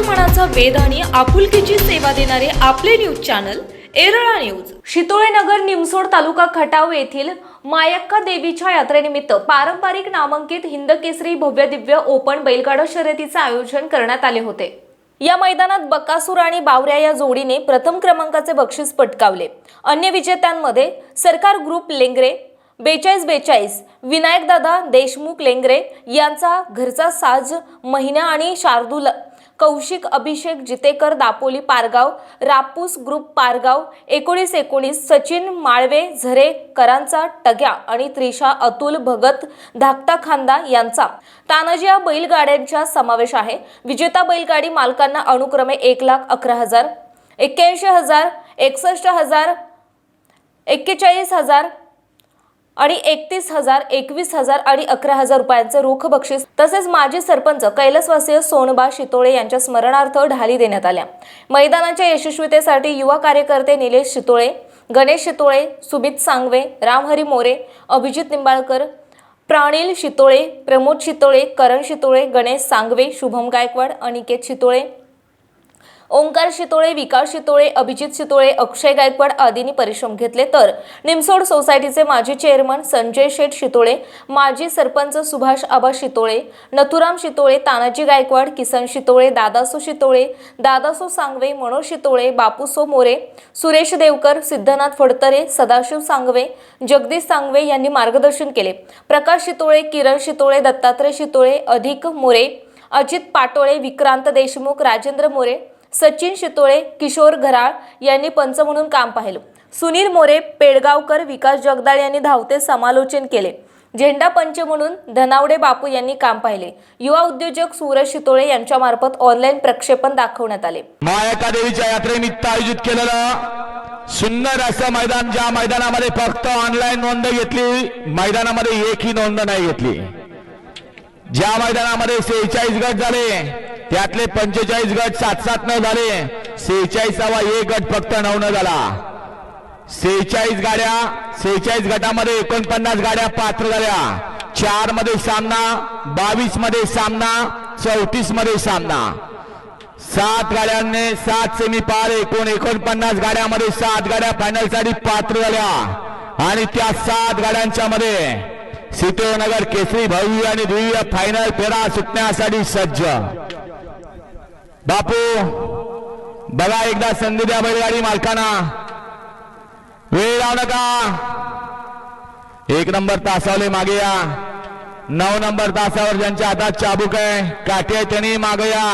मनाचा वेध आणि आपुलकीची सेवा देणारे आपले news channel Erala news. Shitolenagar Nimsod तालुका खटाव येथील मायक्का देवीच्या यात्रेनिमित्त पारंपरिक नामांकित हिंदकेसरी भव्य दिव्य ओपन बैलगाडा शर्यतीचे आयोजन करण्यात आले होते. या मैदानात बकासूर आणि बावऱ्या या जोडीने प्रथम क्रमांकाचे बक्षीस पटकावले. अन्य विजेत्यांमध्ये सरकार ग्रुप लेंगरे बेचाळीस बेचाळीस विनायकदादा देशमुख लेंगरे यांचा घरचा साज महिना आणि शार्दूल कौशिक अभिषेक जितेकर दापोली पारगाव रापूस ग्रुप पारगाव एकोणीस एकोणीस सचिन माळवे झरे करांचा टग्या आणि त्रिशा अतुल भगत धाकटा खांदा यांचा. तानाजी या बैलगाड्यांचा समावेश आहे. विजेता बैलगाडी मालकांना अनुक्रमे एक लाख अकरा हजार एक्क्याऐंशी हजार एकसष्ट हजार एक्केचाळीस हजार आणि एकतीस हजार एकवीस हजार आणि अकरा हजार रुपयांचे रोख बक्षीस तसेच माजी सरपंच कैलासवासीय सोनबा शितोळे यांच्या स्मरणार्थ ढाली देण्यात आल्या. मैदानाच्या यशस्वीतेसाठी युवा कार्यकर्ते निलेश शितोळे गणेश शितोळे सुमित सांगवे रामहरी मोरे अभिजित निंबाळकर प्राणिल शितोळे प्रमोद शितोळे करण शितोळे गणेश सांगवे शुभम गायकवाड अनिकेत शितोळे ओंकार शितोळे विकास शितोळे अभिजित शितोळे अक्षय गायकवाड आदींनी परिश्रम घेतले. तर निमसोड सोसायटीचे माजी चेअरमन संजय शेठ शितोळे माजी सरपंच सुभाष आबा शितोळे नथुराम शितोळे तानाजी गायकवाड किसन शितोळे दादासो शितोळे दादासो सांगवे मनोज शितोळे बापूसो मोरे सुरेश देवकर सिद्धनाथ फडतरे सदाशिव सांगवे जगदीश सांगवे यांनी मार्गदर्शन केले. प्रकाश शितोळे किरण शितोळे दत्तात्रय शितोळे अधिक मोरे अजित पाटोळे विक्रांत देशमुख राजेंद्र मोरे सचिन शितोळे किशोर घराळ यांनी पंच म्हणून काम पाहिलं. सुनील मोरे पेडगावकर विकास जगदाळ यांनी धावते समालोचन केले. झेंडा पंच म्हणून धनावडे बापू यांनी काम पाहिले. युवा उद्योजक सूरज शितोळे यांच्यामार्फत ऑनलाईन प्रक्षेपण दाखवण्यात आले. मायाका देवीच्या यात्रेनिमित्त आयोजित केलेलं सुंदर असं मैदान ज्या मैदानामध्ये फक्त ऑनलाईन नोंद घेतली मैदानामध्ये एकही नोंद नाही घेतली. ज्या मैदानामध्ये सेहेचाळीस गट झाले त्यातले पंचेचाळीस गट सात सात न झाले. सेहेचाळीसावा एक गट फक्त नऊ न झाला. सेहेचाळीस गाड्या सेहेचाळीस गटामध्ये एकोणपन्नास गाड्या पात्र झाल्या. चारमध्ये सामना बावीसमध्ये सामना चौतीसमध्ये सामना. सात गाड्यांनी सात सेमी पार एकूण एकोणपन्नास गाड्यामध्ये सात गाड्या फायनलसाठी पात्र झाल्या. आणि त्या सात गाड्यांच्या मध्ये सीतोनगर केसरी भव्य आणि दिव्य फायनल फेरा सुटण्यासाठी सज्ज. बापू बघा एकदा संधी द्या बैलगाडी मालकांना. वेळ लावू नका. एक नंबर तासावले मागे या. नऊ नंबर तासावर ज्यांच्या हातात चाबूक आहे काठी आहे त्यांनी मागे या.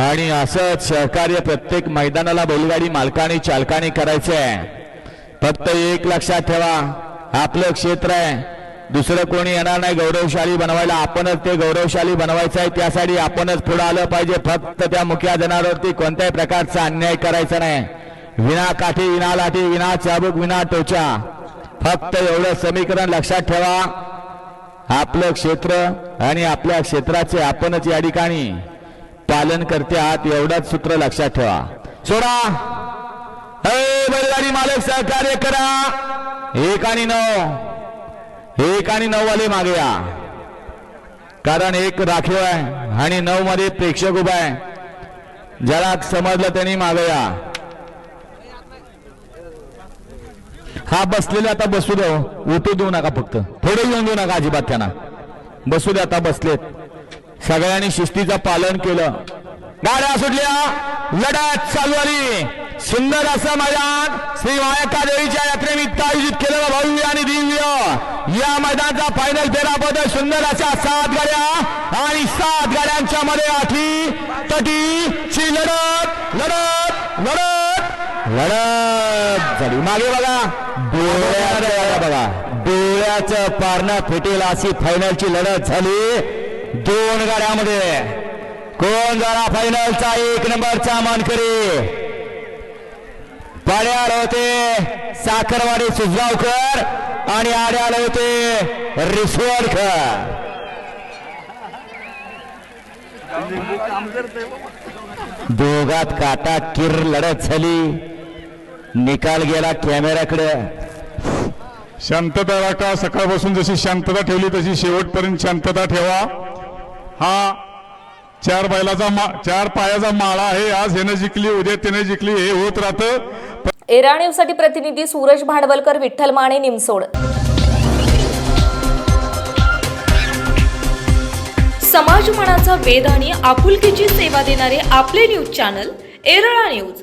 आणि असंच सहकार्य प्रत्येक मैदानाला बैलगाडी मालकाने चालकाने करायचं आहे फक्त एक लक्षात ठेवा. आपलं क्षेत्र आहे. दुसरं कोणी येणार नाही गौरवशाली बनवायला. आपणच ते गौरवशाली बनवायचं आहे. त्यासाठी आपणच पुढे आलं पाहिजे. फक्त त्या मुख्या जनावरती कोणत्याही प्रकारचा अन्याय करायचा नाही. विना काठी विना लाठी विना चाबूक विना टोचा. फक्त एवढं समीकरण लक्षात ठेवा. आपलं क्षेत्र आणि आपल्या क्षेत्राचे आपणच या ठिकाणी पालन करते आहात एवढंच सूत्र लक्षात ठेवा. सोडा. बैलगाडी मालक सहकार्य करा. एक आणि नऊ. एक आणि नऊ वाले मागे या. कारण एक राखीव आहे आणि नऊ मध्ये प्रेक्षक उभा आहे. ज्याला समजलं त्यांनी मागे या. हा बसलेले आता बसू दे हो. उठू देऊ नका फक्त. थोडं येऊन देऊ नका अजिबात त्यांना. बसू दे आता बसलेत. सगळ्यांनी शिस्तीचं पालन केलं. गाड्या सुटल्या. लढत चालू आली. सुंदर असं मैदान श्री मायका देवीच्या यात्रेनिमित्त आयोजित केलेलं भव्य आणि दिव्य या मैदानाचा फायनल फेराबद्दल सुंदर अशा सात गाड्या आणि सात गाड्यांच्या मध्ये आठी तटीची लढत लढत लढत लढत. झाली मागे बघा. डोळ्याचं बघा. डोळ्याचं पारणा फेटेल अशी फायनलची लढत झाली. दोन गाड्यामध्ये. कोण जरा फायनलचा एक नंबरचा मानकरी. पाड्याला होते साखरवाडी सुजगावकर आणि आड्याला होते रिसवडकर दोघात काटा किर लढत झाली. निकाल गेला कॅमेऱ्याकडे. शांतता राखा. सकाळपासून जशी शांतता ठेवली तशी शेवटपर्यंत शांतता ठेवा. हा चार बैलाचा मा चार पायाचा माळा आहे. आज ह्यानं जिंकली उद्या त्याने जिंकली हे होत राहतं. एरा न्यूजसाठी प्रतिनिधी सूरज भांडवलकर विठ्ठल माने निमसोड. समाज मनाचा वेद आणि आपुलकीची सेवा देणारे आपले न्यूज चॅनल एरळा न्यूज.